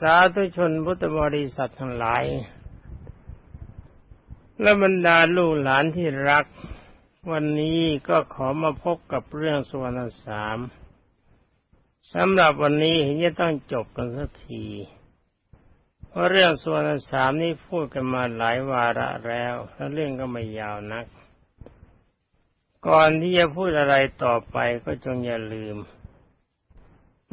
สาธุชนพุทธบริษัททั้งหลาย และบรรดาลูกหลานที่รัก วันนี้ก็ขอมาพบกับเรื่องสวรรณสามสำหรับวันนี้เห็นจะต้องจบกันสักที เพราะเรื่องสวรรณสามนี้พูดกันมาหลายวาระแล้วแล้วเรื่องก็ไม่ยาวนัก ก่อนที่จะพูดอะไรต่อไปก็จงอย่าลืม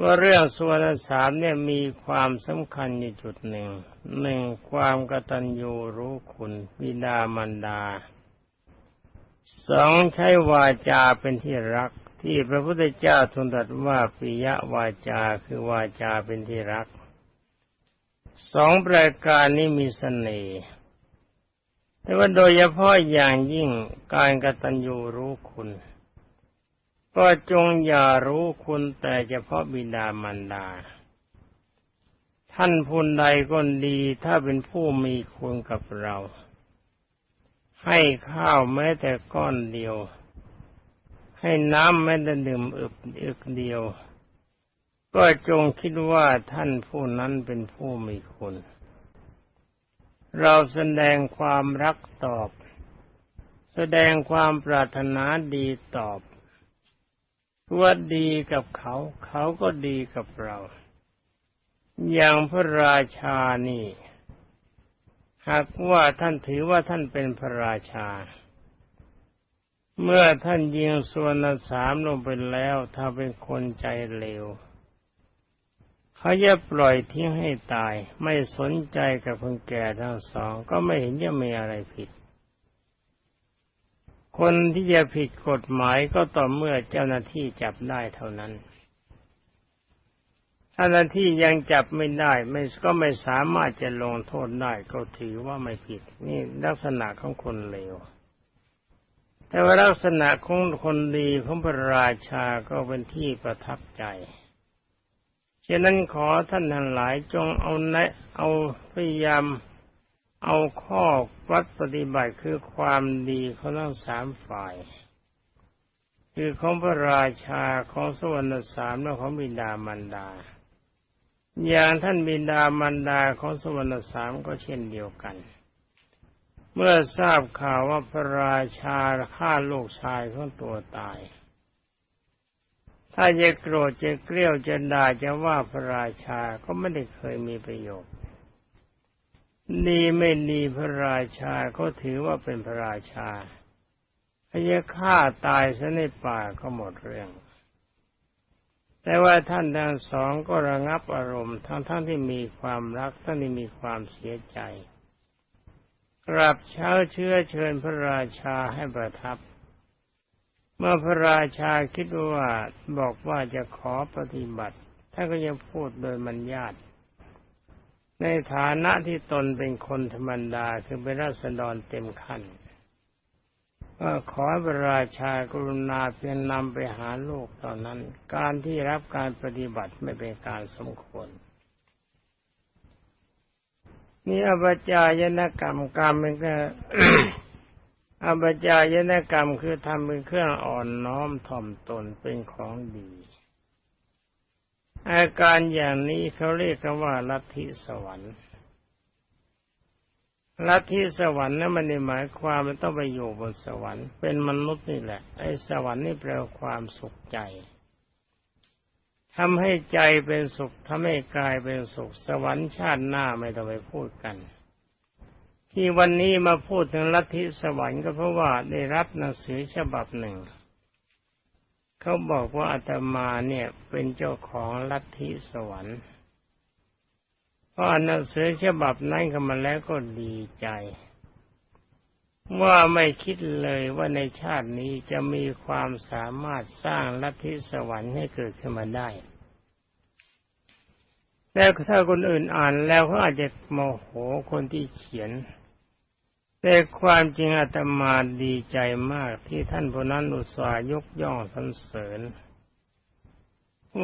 ว่าเรื่องส่วนสามเนี่ยมีความสำคัญอยู่จุดหนึ่งหนึ่งความกตัญญูรู้คุณบิดามารดาสองใช้วาจาเป็นที่รัก ที่พระพุทธเจ้าทูลตรัสว่าปิยวาจาคือวาจาเป็นที่รักสองประการนี้มีสเสน่ห์แต่ว่าโดยเฉพาะอย่างยิ่งการกตัญญูรู้คุณ ก็จงอย่ารู้คุณแต่เฉพาะบิดามารดา ท่านผู้ใดก็ดีถ้าเป็นผู้มีคุณกับเรา ให้ข้าวแม้แต่ก้อนเดียว ให้น้ำแม้แต่ดื่มอึบอึกเดียว ก็จงคิดว่าท่านผู้นั้นเป็นผู้มีคุณ เราแสดงความรักตอบ แสดงความปรารถนาดีตอบ ว่าดีกับเขา เขาก็ดีกับเรา อย่างพระราชานี่ หากว่าท่านถือว่าท่านเป็นพระราชา เมื่อท่านยิงส่วนสามลงไปแล้ว ถ้าเป็นคนใจเลวเขาจะปล่อยทิ้งให้ตาย ไม่สนใจกับคนแก่ทั้งสอง ก็ไม่เห็นจะมีอะไรผิด คนที่จะผิดกฎหมายก็ต่อเมื่อเจ้าหน้าที่จับได้เท่านั้นเจ้าหน้าที่ยังจับไม่ได้ไม่ก็ไม่สามารถจะลงโทษได้ก็ถือว่าไม่ผิด นี่ลักษณะของคนเลว แต่ว่าลักษณะของคนดีของพระราชาก็เป็นที่ประทับใจฉะนั้นขอท่านทั้งหลายจงเอาเนะเอาพยายาม เอาข้อวัดปฏิบัติคือความดีของทั้งสามฝ่าย คือของพระราชาของสวรรค์สามและของบิดามารดา อย่างท่านบิดามารดาของสวรรค์สามก็เช่นเดียวกัน เมื่อทราบข่าวว่าพระราชาฆ่าลูกชายของตัวตาย ถ้าจะโกรธจะเกลี้ยวจะด่าจะว่าพระราชาก็ไม่ได้เคยมีประโยชน์ ดีไม่ดีพระราชาก็ถือว่าเป็นพระราชาถ้าฆ่าตายซะในป่าก็หมดเรื่อง แต่ว่าท่านทั้งสองก็ระงับอารมณ์ทั้งท่านที่มีความรักท่านที่มีความเสียใจกราบเช้าเชื้อเชิญพระราชาให้ประทับ เมื่อพระราชาคิดว่าบอกว่าจะขอปฏิบัติท่านก็ยังพูดโดยมันญาติ ในฐานะที่ตนเป็นคนธรรมดาคือเป็นราษฎรเต็มขั้นก็ขอพระราชากรุณาเพียงนำไปหาโลกตอนนั้น การที่รับการปฏิบัติไม่เป็นการสมควรนี่อบจายนกรรมกรรมเป็นก็อบจายนกรรมคือทำเป็นเครื่องอ่อนน้อมถ่อมตนเป็นของดี อาการอย่างนี้เขาเรียกกันว่าลัทธิสวรรค์ลัทธิสวรรค์นั้นมันหมายความมันต้องไปอยู่บนสวรรค์เป็นมนุษย์นี่แหละ ไอ้สวรรค์นี่แปลความสุขใจทำให้ใจเป็นสุขทำให้กายเป็นสุข สวรรค์ชาติหน้าไม่ต้องไปพูดกัน ที่วันนี้มาพูดถึงลัทธิสวรรค์ก็เพราะว่าได้รับหนังสือฉบับหนึ่ง เขาบอกว่าอาตมาเนี่ยเป็นเจ้าของลัทธิสวรรค์เพราะหนังสือฉบับนั้นเข้ามาแล้วก็ดีใจ ว่าไม่คิดเลยว่าในชาตินี้จะมีความสามารถสร้างลัทธิสวรรค์ให้เกิดขึ้นมาได้ แล้วถ้าคนอื่นอ่านแล้วเขาอาจจะโมโหคนที่เขียน แต่ความจริงอาตมาดีใจมากที่ท่านผู้นั้นอุตส่าห์ยกย่องสรรเสริญ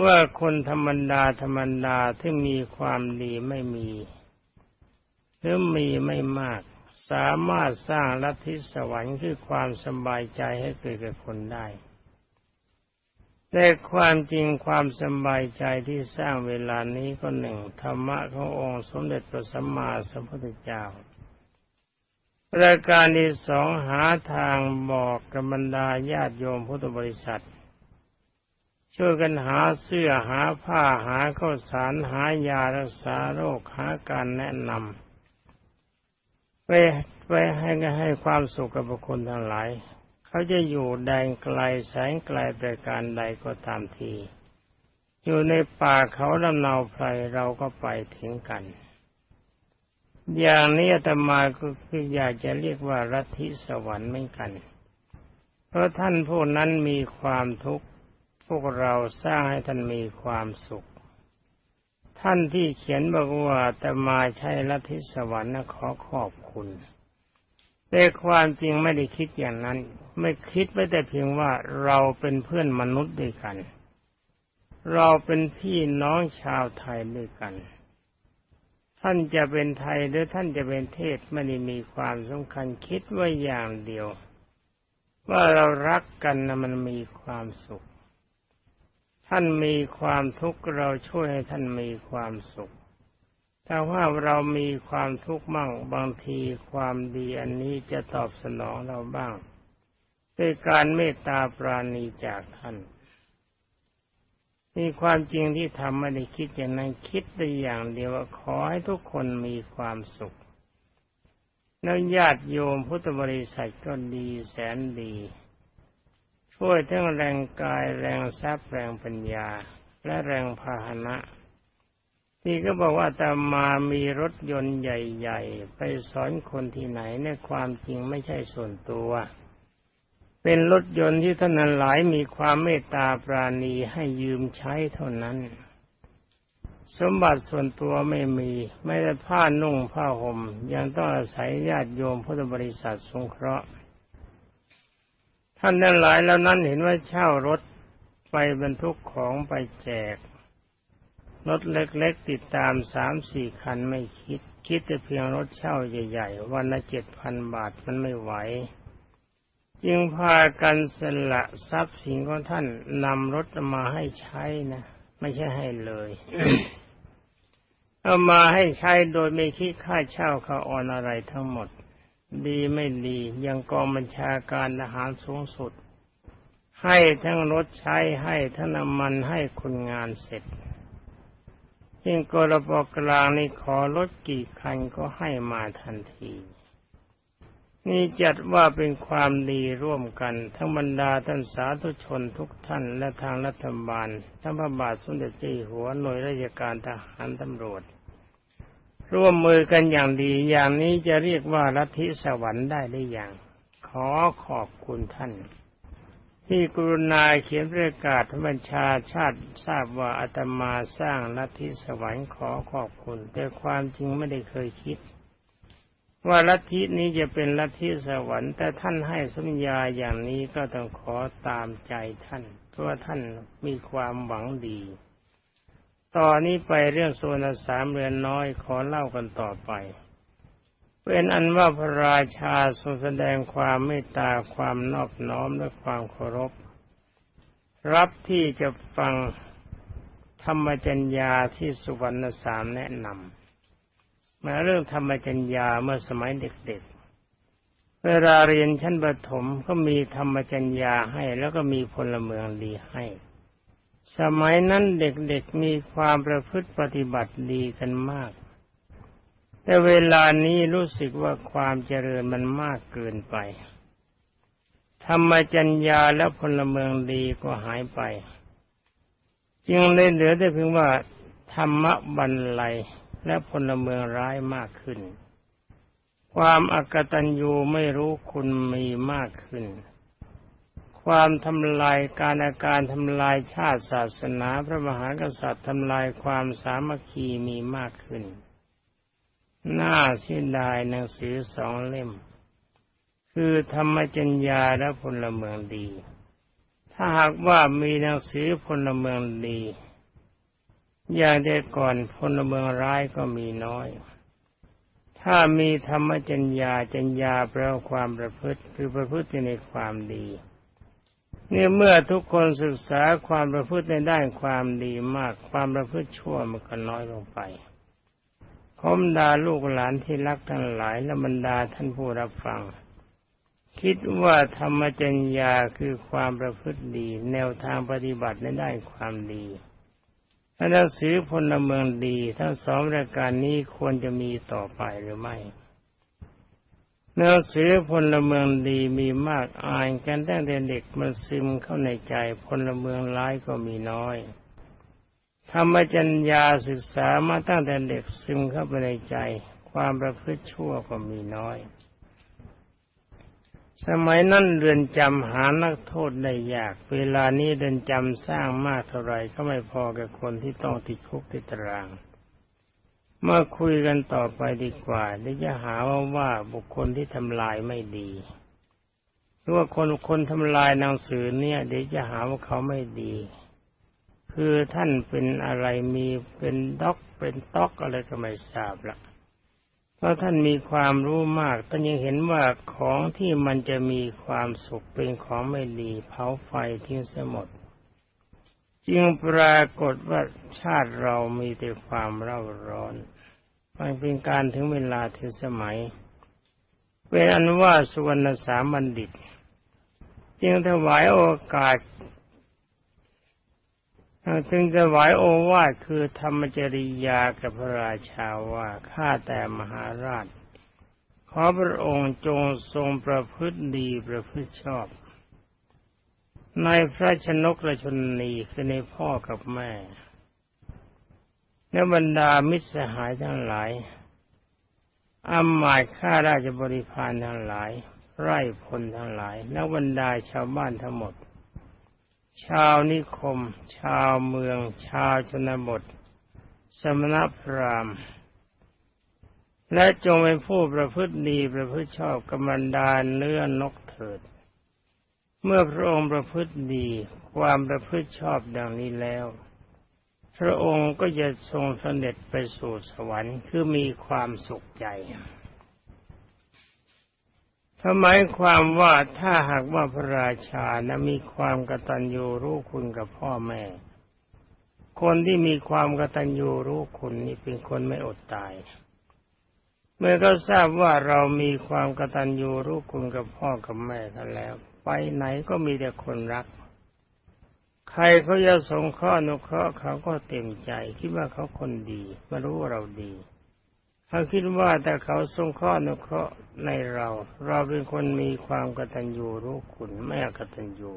ว่าคนธรรมดาธรรมดาที่มีความดีไม่มีหรือมีไม่มาก สามารถสร้างลัทธิสวรรค์คือความสบายใจให้เกิดกับคนได้ แต่ความจริงความสบายใจที่สร้างเวลานี้ก็หนึ่งธรรมะขององค์สมเด็จพระสัมมาสัมพุทธเจ้า ประการที่สองหาทางบอกกับบรรดาญาติโยมพุทธบริษัท ช่วยกันหาเสื้อหาผ้าหาข้าวสารหายารักษาโรคหาการแนะนำไปไปให้ให้ความสุขกับบุคคลทั้งหลาย เขาจะอยู่แดนไกลแสงไกลประการใดก็ตามที อยู่ในป่าเขาลำเนาไพรเราก็ไปถึงกัน อย่างนี้อาตมาก็คืออยากจะเรียกว่ารัฐิสวรรค์เหมือนกัน เพราะท่านพวกนั้นมีความทุกข์ พวกเราสร้างให้ท่านมีความสุข ท่านที่เขียนบอกว่าตมาใช่รัฐิสวรรค์นะขอขอบคุณ แต่ความจริงไม่ได้คิดอย่างนั้น ไม่คิดไม่แต่เพียงว่าเราเป็นเพื่อนมนุษย์ด้วยกัน เราเป็นพี่น้องชาวไทยด้วยกัน ท่านจะเป็นไทยหรือท่านจะเป็นเทศไม่ได้มีความสำคัญคิดว่าอย่างเดียว ว่าเรารักกันนะมันมีความสุข ท่านมีความทุกข์เราช่วยให้ท่านมีความสุขถ้าว่าเรามีความทุกข์มั่งบางทีความดีอันนี้จะตอบสนองเราบ้างด้วยการเมตตาปราณีจากท่าน มีความจริงที่ทำไม่ได้คิดอย่างนั้นคิดแต่อย่างเดียวว่าขอให้ทุกคนมีความสุขแล้วญาติโยมพุทธบริษัทก็ดีแสนดี ช่วยทั้งแรงกายแรงทรัพย์แรงปัญญา และแรงพาหนะที่ก็บอกว่าต่มามีรถยนต์ใหญ่ ๆ ไปสอนคนที่ไหนในความจริงไม่ใช่ส่วนตัว เป็นรถยนต์ที่ท่านนันหลายมีความเมตตาปราณีให้ยืมใช้เท่านั้น สมบัติส่วนตัวไม่มี ไม่ได้ผ้านุ่งผ้าห่ม ยังต้องอาศัยญาติโยมพุทธบริษัทสงเคราะห์ ท่านนั้นหลายแล้วนั้นเห็นว่าเช่ารถไปบรรทุกของไปแจก รถเล็กๆติดตามสามสี่คันไม่คิด คิดแต่เพียงรถเช่าใหญ่ ๆ วันละเจ็ดพันบาทมันไม่ไหว จึงพากันสละทรัพย์สินของท่านนำรถมาให้ใช้นะ ไม่ใช่ให้เลยเอามาให้ใช้โดยไม่คิดค่าเช่าค่าออนอะไรทั้งหมด ดีไม่ดียังกองบัญชาการทหารสูงสุด ให้ทั้งรถใช้ให้ทั้งน้ำมันให้คนงานเสร็จยิ่งกรปกลางนี่ขอรถกี่คันก็ให้มาทันที นี่จัดว่าเป็นความดีร่วมกัน ทั้งบรรดาท่านสาธุชนทุกท่านและทางรัฐบาลทั้งพระบาทสมเด็จเจ้าหัวหน่วยราชการทหารตำรวจ ร่วมมือกันอย่างดีอย่างนี้จะเรียกว่าลัทธิสวรรค์ได้หรือยังขอขอบคุณท่าน ที่กรุณาเขียนประกาศบัญชาชาติทราบว่าอาตมาสร้างลัทธิสวรรค์ขอขอบคุณ แต่ความจริงไม่ได้เคยคิด ว่าลัทธินี้จะเป็นลัทธิสวรรค์แต่ท่านให้สัญญาอย่างนี้ก็ต้องขอตามใจท่าน เพราะว่าท่านมีความหวังดี ตอนนี้ไปเรื่องโซนสามเรือนน้อยขอเล่ากันต่อไป เป็นอันว่าพระราชาทรงแสดงความเมตตาความนอบน้อมและความเคารพ รับที่จะฟังธรรมจัญญาที่สุวรรณสามแนะนำ มาเรื่องธรรมจัญญาเมื่อสมัยเด็กๆ เวลาเรียนชั้นประถมก็มีธรรมจัญญาให้แล้วก็มีพลเมืองดีให้ สมัยนั้นเด็กๆมีความประพฤติปฏิบัติดีกันมาก แต่เวลานี้รู้สึกว่าความเจริญมันมากเกินไป ธรรมจัญญาและพลเมืองดีก็หายไป จึงเลยเหลือแต่เพียงว่าธรรมบันไล และพลเมืองร้ายมากขึ้น ความอากตัญญูไม่รู้คุณมีมากขึ้น ความทำลายการอาการทำลายชาติศาสนาพระมหากษัตริย์ทำลายความสามัคคีมีมากขึ้น น่าเสียดายหนังสือสองเล่ม คือธรรมจัญญาและพลเมืองดี ถ้าหากว่ามีหนังสือพลเมืองดี อย่างแต่ก่อนพลเมืองร้ายก็มีน้อย ถ้ามีธรรมจัญญาจัญญาแปลความประพฤติคือประพฤติในความดีนี่เมื่อทุกคนศึกษาความประพฤติในด้านความดีมาก ความประพฤติชั่วมันก็น้อยลงไปขอมดาลูกหลานที่รักทั้งหลายและบรรดาท่านผู้รับฟัง คิดว่าธรรมจัญญาคือความประพฤติดี แนวทางปฏิบัติในด้านความดี หนังสือพลเมืองดี ทั้งสองรายการนี้ควรจะมีต่อไปหรือไม่หนังสือพลเมืองดีมีมากอ่านกันตั้งแต่เด็กมันซึมเข้าในใจพลเมืองร้ายก็มีน้อยธรรมจัญญาศึกษามาตั้งแต่เด็กซึมเข้าไปในใจ ความประพฤติชั่วก็มีน้อย สมัยนั้นเรือนจำหานักโทษได้ยาก เวลานี้เรือนจำสร้างมากเท่าไรก็ไม่พอกับคนที่ต้องติดคุกติดตาราง มาคุยกันต่อไปดีกว่าเดี๋ยวจะหาว่าว่าบุคคลที่ทำลายไม่ดีหรือว่าคนคนทำลายหนังสือเนี่ย เดี๋ยวจะหาว่าเขาไม่ดี คือท่านเป็นอะไรมีเป็นด็อกเป็นต๊อกอะไรก็ไม่ทราบละ เพราะท่านมีความรู้มากท่านยังเห็นว่าของที่มันจะมีความสุขเป็นของไม่ดีเผาไฟทิ้งเสียหมดจึงปรากฏว่าชาติเรามีแต่ความเร่าร้อนมันเป็นการถึงเวลาถึงสมัย เป็นอันว่าสุวรรณสามบัณฑิต จึงถวายโอกาส จึงถวายโอวาทคือธรรมจริยากับพระราชาว่าข้าแต่มหาราช ขอพระองค์จงทรงประพฤติดีประพฤติชอบ ในพระชนกและชนนีคือในพ่อกับแม่และบรรดามิตรสหายทั้งหลายอามาตข้าราชบริพารทั้งหลาย ไร่พลทั้งหลาย และบรรดาชาวบ้านทั้งหมด ชาวนิคม ชาวเมือง ชาวชนบท สมณพราหมณ์ และจงเป็นผู้ประพฤติดีประพฤติชอบกำมันดาเนื้อนกเถิด เมื่อพระองค์ประพฤติดีความประพฤติชอบดังนี้แล้ว พระองค์ก็จะทรงเสด็จไปสู่สวรรค์คือมีความสุขใจ ทำไมความว่าถ้าหากว่าพระราชานะมีความกตัญญูรู้คุณกับพ่อแม่ คนที่มีความกตัญญูรู้คุณนี่เป็นคนไม่อดตาย เมื่อเขาทราบว่าเรามีความกตัญญูรู้คุณกับพ่อกับแม่กันแล้ว ไปไหนก็มีแต่คนรัก ใครเขาจะสงเคราะห์นุเคราะห์เขาก็เต็มใจคิดว่าเขาคนดีมารู้ว่าเราดี เขาคิดว่าแต่เขาสงเคราะห์นุเคราะห์ในเรา เราเป็นคนมีความกตัญญูรู้คุณไม่กตัญญู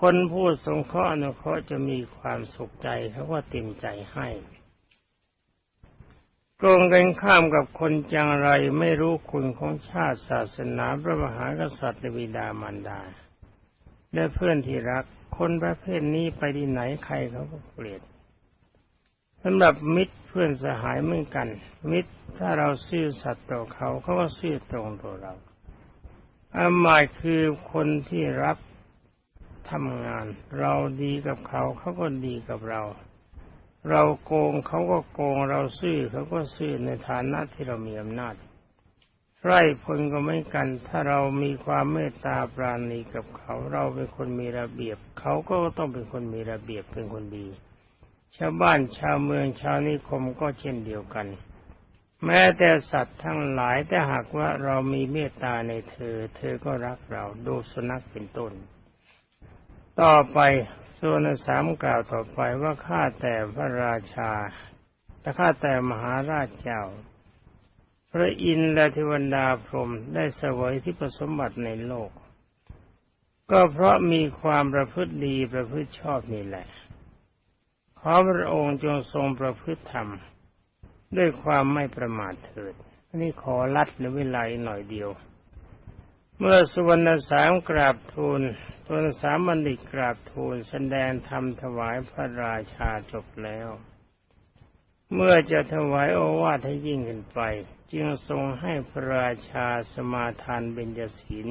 คนพูดสงเคราะห์นุเคราะห์จะมีความสุขใจเขาก็เต็มใจให้ตรงกันข้ามกับคนจังไรไม่รู้คุณของชาติศาสนาพระมหากษัตริย์และบิดามารดาและเพื่อนที่รัก คนประเภทนี้ไปที่ไหนใครเขาก็เกลียด สำหรับมิตรเพื่อนสหายเหมือนกัน มิตรถ้าเราซื่อสัตย์ต่อเขาเขาก็ซื่อตรงต่อเราอาหมายคือคนที่รับทำงาน เราดีกับเขาเขาก็ดีกับเรา เราโกงเขาก็โกงเราซื่อเขาก็ซื่อในฐานะที่เรามีอำนาจไร่พลก็ไม่กัน ถ้าเรามีความเมตตาปราณีกับเขา เราเป็นคนมีระเบียบ เขาก็ต้องเป็นคนมีระเบียบเป็นคนดี ชาวบ้านชาวเมืองชาวนิคมก็เช่นเดียวกัน แม้แต่สัตว์ทั้งหลายแต่หากว่าเรามีเมตตาในเธอ เธอก็รักเราดูสุนัขเป็นต้น ต่อไปส่วนสามกล่าวต่อไปว่าข้าแต่พระราชาและข้าแต่มหาราชเจ้า พระอินทร์และเทวดาพรหมได้เสวยที่ประสมบัติในโลก ก็เพราะมีความประพฤติดีประพฤติชอบนี่แหละ ขอพระองค์จงทรงประพฤติธรรม ด้วยความไม่ประมาทเถิดนนี้ขอลัดในเวลาหน่อยเดียว เมื่อสุวรรณสามกราบทูลสุวรรณสามบัณฑิตกราบทูลแสดงธรรมถวายพระราชาจบแล้ว เมื่อจะถวายโอวาทให้ยิ่งขึ้นไป จึงทรงให้พระราชาสมาทานเบญจศีล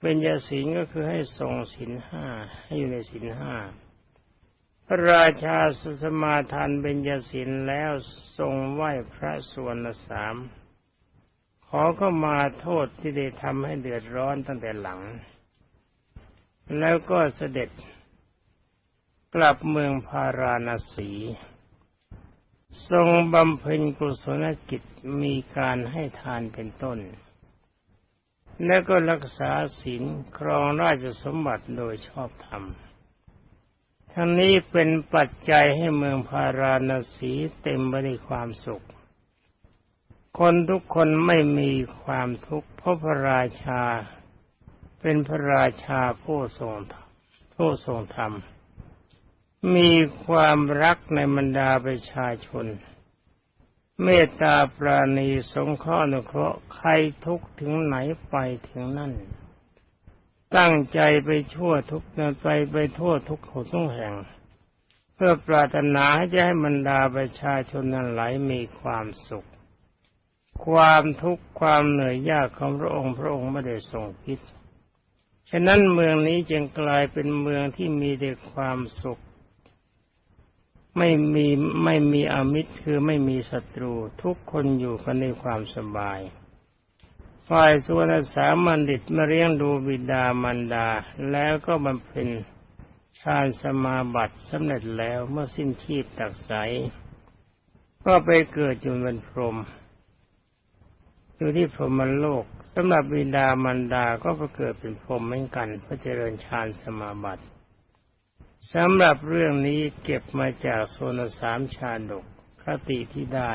เบญจศีลก็คือให้ทรงศีลห้าให้อยู่ในศีลห้า พระราชาสมาทานเบญจศีลแล้วทรงไหว้พระสวรรณสาม ขอก็มาโทษที่ได้ทำให้เดือดร้อนตั้งแต่หลัง แล้วก็เสด็จ กลับเมืองพาราณสี ทรงบำเพ็ญกุศลกิจมีการให้ทานเป็นต้น และก็รักษาศีลครองราชสมบัติโดยชอบธรรม ทั้งนี้เป็นปัจจัยให้เมืองพาราณสีเต็มไปด้วยความสุข คนทุกคนไม่มีความทุกข์เพราะพระราชา เป็นพระราชาผู้ทรงผู้ทรงธรรม มีความรักในบรรดาประชาชน เมตตาปราณีสงเคราะห์อนุเคราะห์ใครทุกข์ถึงไหนไปถึงนั่น ตั้งใจไปชั่วทุกไปไปทั่วทุกขุทุกแห่ง เพื่อปรารถนาให้จะให้บรรดาประชาชนนั้นไหลมีความสุข ความทุกข์ความเหนื่อยยากของพระองค์พระองค์ไม่ได้ทรงคิดฉะนั้นเมืองนี้จึงกลายเป็นเมืองที่มีแต่ความสุข ไม่มีไม่มีอมิตรคือไม่มีศัตรู ทุกคนอยู่กันในความสบาย ฝ่ายสุวรรณสามัณฑิตมาเลี้ยงดูบิดามารดา แล้วก็บำเพ็ญฌานสมาบัติสำเร็จแล้วเมื่อสิ้นชีพตักใส ก็ไปเกิดอยู่เป็นพรหมอยู่ที่พรหมโลกสำหรับบิดามารดาก็ไปเกิดเป็นพรหมเหมือนกันเพื่อเจริญฌานสมาบัติสำหรับเรื่องนี้เก็บมาจากโซนสามชาดกคติที่ได้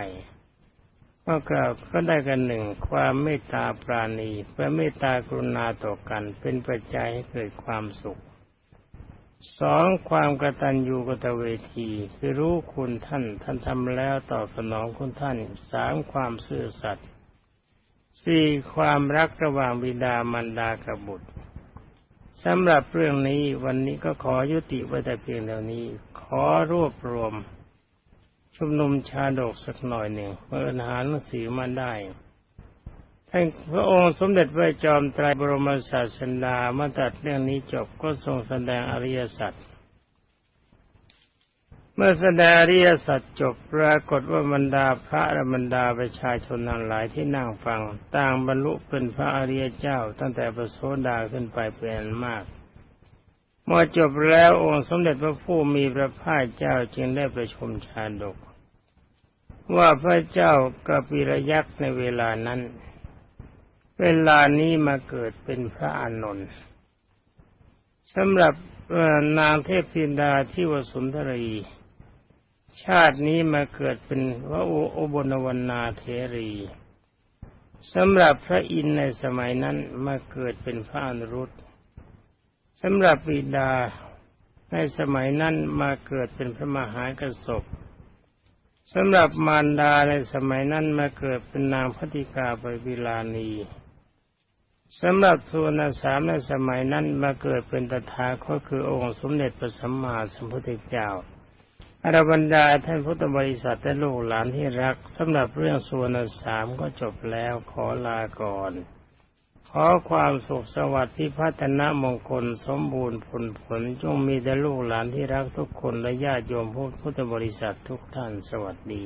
ก็กล่าวก็ได้กันหนึ่งความเมตตาปราณีเพื่อเมตตากรุณาต่อกัน เป็นปัจจัยให้เกิดความสุขสองความกตัญญูกตเวทีคือรู้คุณท่านท่านทำแล้วตอบสนองคุณท่านสามความซื่อสัตย์สี่ความรักระหว่างบิดามารดากับบุตรสำหรับเรื่องนี้วันนี้ก็ขอยุติไว้แต่เพียงเท่านี้ ขอรวบรวม ชุมนุมชาดกสักหน่อยหนึ่งเพื่อหาหนังสือมาได้ท่านพระองค์สมเด็จพระจอมไตรบรมศาสดาเมื่อตัดเรื่องนี้จบก็ทรงแสดงอริยสัจเมื่อแสดงอริยสัจจบปรากฏว่าบรรดาพระและบรรดาประชาชนทั้งหลายที่นั่งฟัง ต่างบรรลุเป็นพระอริยเจ้า ตั้งแต่พระโสดาขึ้นไปเป็นอันมากเมื่อจบแล้วองค์สมเด็จพระผู้มีพระภาคเจ้าจึงได้ประชุมชาดก ว่าพระเจ้ากปิรยักษ์ในเวลานั้น เวลานี้มาเกิดเป็นพระอานนท์สำหรับนางเทพธินดาที่วสุนทรี ชาตินี้มาเกิดเป็นพระโอุบลวรรณาเทรีสำหรับพระอินในสมัยนั้นมาเกิดเป็นพระอนุรุตสำหรับบิดาในสมัยนั้นมาเกิดเป็นพระมหากระสบ สำหรับมารดาในสมัยนั้นมาเกิดเป็นนางพัติกาบริลานีสำหรับทูนสามในสมัยนั้นมาเกิดเป็นตถาคตคือองค์สมเด็จพระสัมมาสัมพุทธเจ้าอรบรรดาท่านพุทธบริษัทและลูกหลานที่รักสำหรับเรื่องส่วนสามก็จบแล้วขอลาก่อน ขอความสุขสวัสดิ์ที่พัฒนามงคลสมบูรณ์ผลผลจงมีแต่ลูกหลานที่รักทุกคนและญาติโยมพุทธบริษัททุกท่านสวัสดี